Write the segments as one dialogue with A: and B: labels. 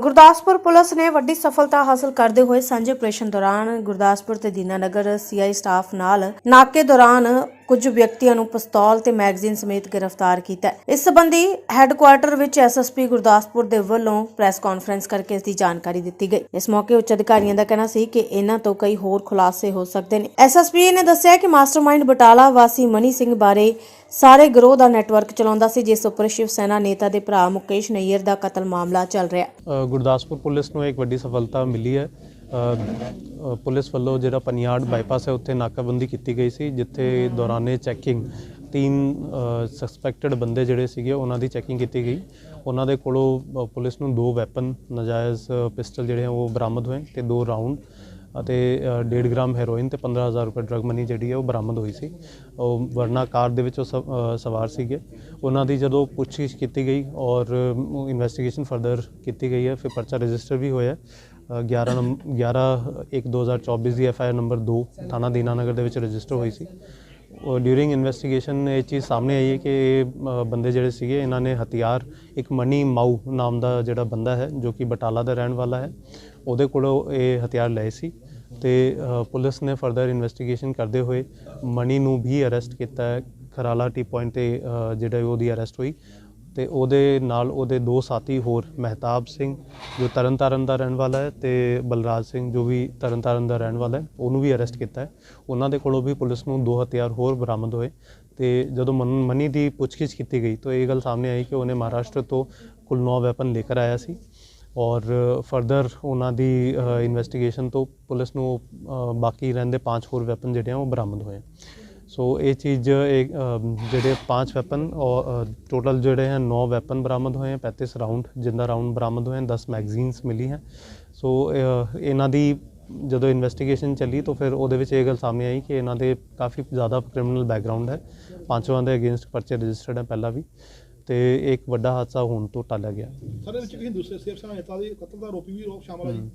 A: Gurdaspur police ਨੇ ਵੱਡੀ ਸਫਲਤਾ ਹਾਸਲ ਕਰਦੇ ਹੋਏ ਸਾਂਝੇ ਆਪਰੇਸ਼ਨ ਦੌਰਾਨ ਗੁਰਦਾਸਪੁਰ ਤੇ ਦੀਨਾਨਗਰ ਸੀਆਈ ਸਟਾਫ ਨਾਲ ਨਾਕੇ ਦੌਰਾਨ ਕੁਝ ਵਿਅਕਤੀਆਂ ਨੂੰ ਪਿਸਤੌਲ ਤੇ ਮੈਗਜ਼ੀਨ ਸਮੇਤ ਗ੍ਰਿਫਤਾਰ ਕੀਤਾ ਇਸ ਸੰਬੰਧੀ ਹੈੱਡਕੁਆਰਟਰ ਵਿੱਚ ਐਸਐਸਪੀ ਗੁਰਦਾਸਪੁਰ ਦੇ ਵੱਲੋਂ ਪ੍ਰੈਸ ਕਾਨਫਰੰਸ ਕਰਕੇ ਇਸ ਦੀ ਜਾਣਕਾਰੀ ਦਿੱਤੀ ਗਈ। ਇਸ ਮੌਕੇ ਉੱਚ ਅਧਿਕਾਰੀਆਂ ਦਾ ਕਹਿਣਾ ਸੀ ਕਿ ਇਹਨਾਂ ਤੋਂ ਕਈ ਹੋਰ ਖੁਲਾਸੇ ਹੋ ਸਕਦੇ ਨੇ। ਐਸਐਸਪੀ ਨੇ ਦੱਸਿਆ ਕਿ ਮਾਸਟਰਮਾਈਂਡ ਬਟਾਲਾ ਵਾਸੀ ਮਨੀ ਸਿੰਘ ਬਾਰੇ ਸਾਰੇ ਗਰੋਹ ਦਾ ਨੈਟਵਰਕ ਚਲਾਉਂਦਾ ਸੀ, ਜਿਸ ਉੱਪਰ ਸ਼ਿਵ ਸੈਨਾ ਨੇਤਾ ਦੇ ਭਰਾ ਮੁਕੇਸ਼ ਨਈਅਰ ਦਾ ਕਤਲ ਮਾਮਲਾ ਚੱਲ ਰਿਹਾ।
B: ਗੁਰਦਾਸਪੁਰ ਪੁਲਿਸ ਨੂੰ ਇੱਕ ਵੱਡੀ ਸਫਲਤਾ ਮਿਲੀ ਹੈ। ਪੁਲਿਸ ਵੱਲੋਂ ਜਿਹੜਾ ਪਨਿਆੜ ਬਾਈਪਾਸ ਹੈ ਉੱਥੇ ਨਾਕਾਬੰਦੀ ਕੀਤੀ ਗਈ ਸੀ ਜਿੱਥੇ ਦੌਰਾਨੇ ਚੈਕਿੰਗ ਤਿੰਨ ਸਸਪੈਕਟਡ ਬੰਦੇ ਜਿਹੜੇ ਸੀਗੇ ਉਹਨਾਂ ਦੀ ਚੈਕਿੰਗ ਕੀਤੀ ਗਈ। ਉਹਨਾਂ ਦੇ ਕੋਲੋਂ ਪੁਲਿਸ ਨੂੰ ਦੋ ਵੈਪਨ ਨਜਾਇਜ਼ ਪਿਸਟਲ ਜਿਹੜੇ ਆ ਉਹ ਬਰਾਮਦ ਹੋਏ ਤੇ ਦੋ ਰਾਉਂਡ ਅਤੇ ਅ, 1.5 ਗ੍ਰਾਮ ਹੈਰੋਇਨ ਤੇ 15000 ਰੁਪਏ ਡਰਗ ਮਨੀ ਜਿਹੜੀ ਹੈ ਉਹ ਬਰਾਮਦ ਹੋਈ ਸੀ। ਉਹ ਵਰਨਾ ਕਾਰ ਦੇ ਵਿੱਚ ਉਹ ਸਵ- ਸਵਾਰ ਸੀਗੇ। ਉਹਨਾਂ ਦੀ ਜਦੋਂ ਪੁੱਛਗਿੱਛ ਕੀਤੀ ਗਈ ਔਰ ਇਨਵੈਸਟੀਗੇਸ਼ਨ ਫਰਦਰ ਕੀਤੀ ਗਈ ਹੈ ਫਿਰ ਪਰਚਾ ਰਜਿਸਟਰ ਵੀ ਹੋਇਆ 11 ਨੰਬ 11 1 2024 ਦੀ ਐਫ ਆਈ ਆਰ ਨੰਬਰ 2 ਥਾਣਾ ਦੀਨਾਨਗਰ ਦੇ ਵਿੱਚ ਰਜਿਸਟਰ ਹੋਈ ਸੀ। ਡਿਊਰਿੰਗ ਇਨਵੈਸਟੀਗੇਸ਼ਨ ਇਹ ਚੀਜ਼ ਸਾਹਮਣੇ ਆਈ ਹੈ ਕਿ ਇਹ, ਬੰਦੇ ਜਿਹੜੇ ਸੀਗੇ ਇਹਨਾਂ ਨੇ ਹਥਿਆਰ ਇੱਕ ਮਨੀ ਮਾਊ ਨਾਮ ਦਾ ਜਿਹੜਾ ਬੰਦਾ ਹੈ ਜੋ ਕਿ ਬਟਾਲਾ ਦਾ ਰਹਿਣ ਵਾਲਾ ਹੈ ਉਹਦੇ ਕੋਲੋਂ ਇਹ ਹਥਿਆਰ ਲਏ ਸੀ ਤੇ ਪੁਲਿਸ ਨੇ ਫਰਦਰ ਇਨਵੈਸਟੀਗੇਸ਼ਨ ਕਰਦੇ ਹੋਏ ਮਨੀ ਨੂੰ ਵੀ ਅਰੈਸਟ ਕੀਤਾ ਹੈ। ਖਰਾਲਾ ਟੀ ਪੁਆਇੰਟ ਤੇ ਅ, ਜਿਹੜਾ ਉਹਦੀ ਅਰੈਸਟ ਹੋਈ। ਤੇ ਉਹਦੇ ਨਾਲ ਉਹਦੇ ਦੋ ਸਾਥੀ ਹੋਰ, ਮਹਿਤਾਬ ਸਿੰਘ, ਜੋ ਤਰਨਤਾਰਨ ਦਾ ਰਹਿਣ ਵਾਲਾ ਹੈ, ਤੇ ਬਲਰਾਜ ਸਿੰਘ, ਜੋ ਵੀ ਤਰਨਤਾਰਨ ਦਾ ਰਹਿਣ ਵਾਲਾ ਹੈ, ਉਹਨੂੰ ਵੀ ਅਰੈਸਟ ਕੀਤਾ ਹੈ। ਉਹਨਾਂ ਦੇ ਕੋਲੋਂ ਵੀ ਪੁਲਿਸ ਨੂੰ ਦੋ ਹਥਿਆਰ ਹੋਰ ਬਰਾਮਦ ਹੋਏ ਤੇ ਜਦੋਂ ਮਨ- ਮਨੀ ਦੀ ਪੁੱਛਗਿੱਛ ਕੀਤੀ ਗਈ ਤਾਂ ਇਹ ਗੱਲ ਸਾਹਮਣੇ ਆਈ ਕਿ ਉਹਨੇ ਮਹਾਰਾਸ਼ਟਰ ਤੋਂ ਕੁੱਲ 9 ਵੈਪਨ ਲੈ ਕੇ ਆਇਆ ਸੀ ਔਰ ਫਰਦਰ ਉਹਨਾਂ ਦੀ ਇਨਵੈਸਟੀਗੇਸ਼ਨ ਤੋਂ ਪੁਲਿਸ ਨੂੰ ਬਾਕੀ ਰਹਿੰਦੇ ਪੰਜ ਹੋਰ ਵੈਪਨ ਜਿਹੜੇ ਆ ਉਹ ਬਰਾਮਦ ਹੋਏ। ਸੋ ਇਹ ਚੀਜ਼ ਇਹ, ਜਿਹੜੇ ਪੰਜ ਵੈਪਨ ਟੋਟਲ ਜਿਹੜੇ ਹਨ 9 ਵੈਪਨ ਬਰਾਮਦ ਹੋਏ ਹਨ 35 ਰਾਉਂਡ ਜਿੰਦਾ ਰਾਉਂਡ ਬਰਾਮਦ ਹੋਏ ਹਨ 10 ਮੈਗਜ਼ੀਨਸ ਮਿਲੀ ਹੈ। ਸੋ ਇਹਨਾਂ ਦੀ ਜਦੋਂ ਇਨਵੈਸਟੀਗੇਸ਼ਨ ਚੱਲੀ ਤਾਂ ਫਿਰ ਉਹਦੇ ਵਿੱਚ ਇਹ ਗੱਲ ਸਾਹਮਣੇ ਆਈ ਕਿ ਇਹਨਾਂ ਦੇ ਕਾਫੀ ਜ਼ਿਆਦਾ ਕ੍ਰਿਮੀਨਲ ਬੈਕਗ੍ਰਾਉਂਡ ਹੈ। ਪੰਜਵਾਂ ਦੇ ਅਗੇਂਸਟ ਪਰਚੇ ਰਜਿਸਟਰਡ ਹੈ ਪਹਿਲਾਂ ਵੀ। ਤੇ ਇੱਕ ਵੱਡਾ ਹਾਦਸਾ ਹੋਣ ਤੋਂ ਟਾਲਿਆ ਗਿਆ।
C: ਸਰ ਇਹਦੇ ਵਿੱਚ ਕਿਸੇ ਦੂਸਰੇ ਸਿਵ ਸੈਨਾ ਨੇਤਾ ਦੇ ਕਤਲ ਦਾ ਆਰੋਪੀ ਵੀ ਸ਼ਾਮਲ ਹੈ ਜੀ।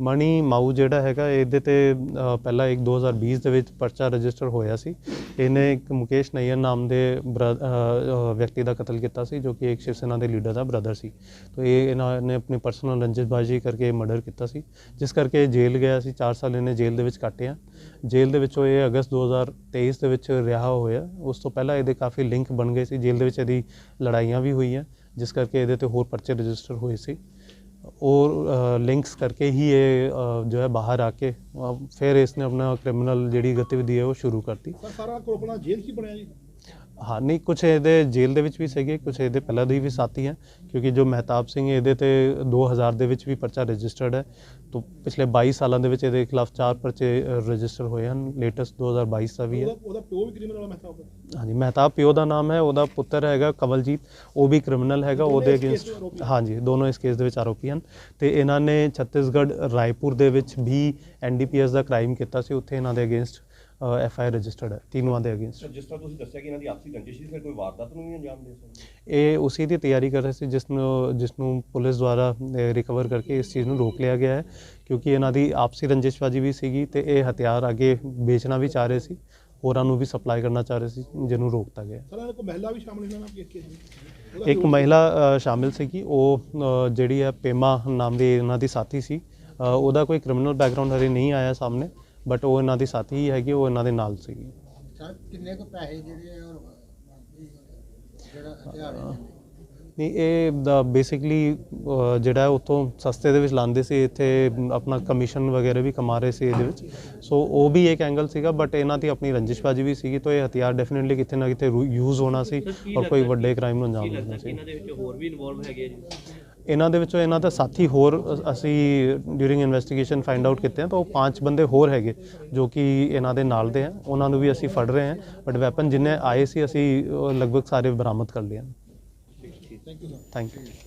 B: ਮਣੀ ਮਾਊ ਜਿਹੜਾ ਹੈਗਾ, ਇਹਦੇ ਤੇ ਪਹਿਲਾਂ ਇੱਕ 2020 ਦੇ ਵਿੱਚ ਪਰਚਾ ਰਜਿਸਟਰ ਹੋਇਆ ਸੀ। ਇਹਨੇ ਇੱਕ ਮੁਕੇਸ਼ ਨਈਅਰ ਨਾਮ ਦੇ ਬਰ- ਵਿਅਕਤੀ ਦਾ ਕਤਲ ਕੀਤਾ ਸੀ, ਜੋ ਕਿ ਇੱਕ ਸ਼ਿਵ ਸੈਨਾ ਦੇ ਲੀਡਰ ਦਾ ਬ੍ਰਦਰ ਸੀ। ਤੋਂ ਇਹ ਇਹਨਾਂ ਨੇ ਆਪਣੀ ਪਰਸਨਲ ਰੰਜਿਸ਼ਬਾਜ਼ੀ ਕਰਕੇ ਮਰਡਰ ਕੀਤਾ ਸੀ। ਜਿਸ ਕਰਕੇ ਜੇਲ੍ਹ ਗਿਆ ਸੀ 4 ਸਾਲ ਇਹਨੇ ਜੇਲ੍ਹ ਦੇ ਵਿੱਚ ਕੱਟਿਆ ਜੇਲ੍ਹ ਦੇ ਵਿੱਚੋਂ ਇਹ ਅਗਸਤ 2023 ਦੇ ਵਿੱਚ ਰਿਹਾ ਹੋਇਆ। ਉਸ ਤੋਂ ਪਹਿਲਾਂ ਇਹਦੇ ਕਾਫੀ ਲਿੰਕ ਬਣ ਗਏ ਸੀ। ਜੇਲ੍ਹ ਦੇ ਵਿੱਚ ਇਹਦੀ ਲੜਾਈਆਂ ਵੀ ਹੋਈਆਂ, ਜਿਸ ਕਰਕੇ ਇਹਦੇ ਤੇ ਹੋਰ ਪਰਚੇ ਰਜਿਸਟਰ ਹੋਏ ਸੀ। और लिंक्स करके ही ये अ, जो है बाहर आके अ, फिर इसने अपना क्रिमिनल ਜਿਹੜੀ ਗਤੀਵਿਧੀ ਹੈ ਉਹ ਸ਼ੁਰੂ ਕਰਤੀ
C: ਸਰ ਸਾਰਾ ਕੋਪਲਾ ਜੇਲ੍ਹ ਕੀ ਬਣਿਆ ਜੀ
B: ਹਾਂ ਨਹੀਂ ਕੁਝ ਇਹਦੇ ਜੇਲ੍ਹ ਦੇ ਵਿੱਚ ਵੀ ਸੀਗੇ ਕੁਝ ਇਹਦੇ ਪਹਿਲਾਂ ਦੇ ਵੀ ਸਾਥੀ ਹੈ ਕਿਉਂਕਿ ਜੋ ਮਹਿਤਾਬ ਸਿੰਘ ਇਹਦੇ ਤੇ 2000 ਦੇ ਵਿੱਚ ਵੀ ਪਰਚਾ ਰਜਿਸਟਰਡ ਹੈ ਤੋਂ ਪਿਛਲੇ 22 ਸਾਲਾਂ ਦੇ ਵਿੱਚ ਇਹਦੇ ਖਿਲਾਫ ਚਾਰ ਪਰਚੇ ਰਜਿਸਟਰ ਹੋਏ ਹਨ ਲੇਟੈਸਟ 2022 ਦਾ ਵੀ ਹੈ।
C: ਉਹਦਾ ਪਿਓ ਵੀ ਕ੍ਰਿਮੀਨਲ ਵਾਲਾ ਮਹਿਤਾਬ ਦਾ?
B: ਹਾਂਜੀ ਮਹਿਤਾਬ ਪਿਓ ਦਾ ਨਾਮ ਹੈ ਉਹਦਾ ਪੁੱਤਰ ਹੈਗਾ ਕਵਲਜੀਤ ਉਹ ਵੀ ਕ੍ਰਿਮੀਨਲ ਹੈਗਾ ਉਹਦੇ ਅਗੇਂਸਟ ਹਾਂਜੀ ਦੋਨੋਂ ਇਸ ਕੇਸ ਦੇ ਵਿੱਚ ਆਰੋਪੀ ਹਨ। ਤੇ ਇਹਨਾਂ ਨੇ ਛੱਤੀਸਗੜ੍ਹ ਰਾਏਪੁਰ ਦੇ ਵਿੱਚ ਵੀ ਐਨਡੀਪੀਐਸ ਦਾ ਕ੍ਰਾਈਮ ਕੀਤਾ ਸੀ ਉੱਥੇ ਇਹਨਾਂ ਦੇ against F I R registered ਹੈ ਤਿੰਨੋਂ ਦੇ ਅਗੇਂਸਟ
D: ਸਰ ਜਿਸ ਤਰ੍ਹਾਂ ਤੁਸੀਂ ਦੱਸਿਆ ਕਿ ਇਹਨਾਂ ਦੀ ਆਪਸੀ ਰੰਜਿਸ਼ ਸੀ ਫਿਰ ਕੋਈ ਵਾਰਦਾਤ ਨੂੰ ਵੀ ਅੰਜਾਮ ਦੇ ਸਕਦੇ
B: ਇਹ ਉਸੇ ਦੀ ਤਿਆਰੀ ਕਰ ਰਹੇ ਸੀ ਜਿਸ ਨੂੰ ਜਿਸ ਨੂੰ ਪੁਲਿਸ ਦੁਆਰਾ ਰਿਕਵਰ ਕਰਕੇ ਇਸ ਚੀਜ਼ ਨੂੰ ਰੋਕ ਲਿਆ ਗਿਆ ਹੈ ਕਿਉਂਕਿ ਇਹਨਾਂ ਦੀ ਆਪਸੀ ਰੰਜਿਸ਼ਬਾਜੀ ਵੀ ਸੀਗੀ ਤੇ ਇਹ ਹਥਿਆਰ ਅੱਗੇ ਵੇਚਣਾ ਵੀ ਚਾਹ ਰਹੇ ਸੀ ਹੋਰਾਂ ਨੂੰ ਵੀ ਸਪਲਾਈ ਕਰਨਾ ਚਾਹ ਰਹੇ ਸੀ ਜਿਹਨੂੰ ਰੋਕਤਾ ਗਿਆ
C: ਸਰ ਇਹਨਾਂ ਕੋਈ ਮਹਿਲਾ ਵੀ ਸ਼ਾਮਲ ਇਹਨਾਂ ਨਾਲ
B: ਇੱਕ ਮਹਿਲਾ ਸ਼ਾਮਿਲ ਸੀਗੀ ਉਹ ਜਿਹੜੀ ਹੈ ਪੇਮਾ ਨਾਮ ਦੀ ਇਹਨਾਂ ਦੀ ਸਾਥੀ ਸੀ ਉਹਦਾ ਕੋਈ ਕ੍ਰਿਮੀਨਲ ਬੈਕਗ੍ਰਾਉਂਡ ਹਰੇ ਨਹੀਂ ਆਇਆ ਸਾਹਮਣੇ ਬਟ ਉਹ ਇਹਨਾਂ ਦੀ ਸਾਥੀ ਹੀ ਹੈਗੀ ਉਹ ਇਹਨਾਂ ਦੇ ਨਾਲ ਸੀਗੀ।
E: ਸਰ ਕਿੰਨੇ ਕੁ ਪੈਸੇ ਜਿਹੜੇ ਆ ਔਰ ਜਿਹੜਾ ਹਥਿਆਰ ਹੈ
B: ਨਹੀਂ ਇਹ ਬੇਸਿਕਲੀ ਜਿਹੜਾ ਉੱਥੋਂ ਸਸਤੇ ਦੇ ਵਿੱਚ ਲਾਉਂਦੇ ਸੀ ਇੱਥੇ ਆਪਣਾ ਕਮਿਸ਼ਨ ਵਗੈਰਾ ਵੀ ਕਮਾ ਰਹੇ ਸੀ ਇਹਦੇ ਵਿੱਚ। ਸੋ ਉਹ ਵੀ ਇੱਕ ਐਂਗਲ ਸੀਗਾ ਬਟ ਇਹਨਾਂ ਦੀ ਆਪਣੀ ਰੰਜਿਸ਼ਬਾਜੀ ਵੀ ਸੀਗੀ ਤਾਂ ਇਹ ਹਥਿਆਰ ਡੈਫੀਨਿਟਲੀ ਕਿਤੇ ਨਾ ਕਿਤੇ ਯੂਜ਼ ਹੋਣਾ ਸੀ ਔਰ ਕੋਈ ਵੱਡੇ ਕ੍ਰਾਈਮ ਨੂੰ ਅੰਜਾਮ ਦੇਣਾ ਸੀ।
F: ਇਹਨਾਂ ਦੇ ਵਿੱਚ ਹੋਰ ਵੀ ਇਨਵੋਲਵ ਹੈਗੇ ਜੀ?
B: ਇਹਨਾਂ ਦੇ ਵਿੱਚੋਂ ਇਹਨਾਂ ਦਾ ਸਾਥੀ ਹੋਰ ਅਸੀਂ ਡਿਊਰਿੰਗ ਇਨਵੈਸਟੀਗੇਸ਼ਨ ਫਾਈਂਡ ਆਊਟ ਕੀਤੇ ਆ ਤਾਂ ਉਹ ਪੰਜ ਬੰਦੇ ਹੋਰ ਹੈਗੇ ਜੋ ਕਿ ਇਹਨਾਂ ਦੇ ਨਾਲ ਦੇ ਆ। ਉਹਨਾਂ ਨੂੰ ਵੀ ਅਸੀਂ ਫੜ ਰਹੇ ਹਾਂ ਬਟ ਵੈਪਨ ਜਿੰਨੇ ਆਏ ਸੀ ਅਸੀਂ ਲਗਭਗ ਸਾਰੇ ਬਰਾਮਦ ਕਰ ਲਏ ਹਨ
C: thank you sir
B: thank you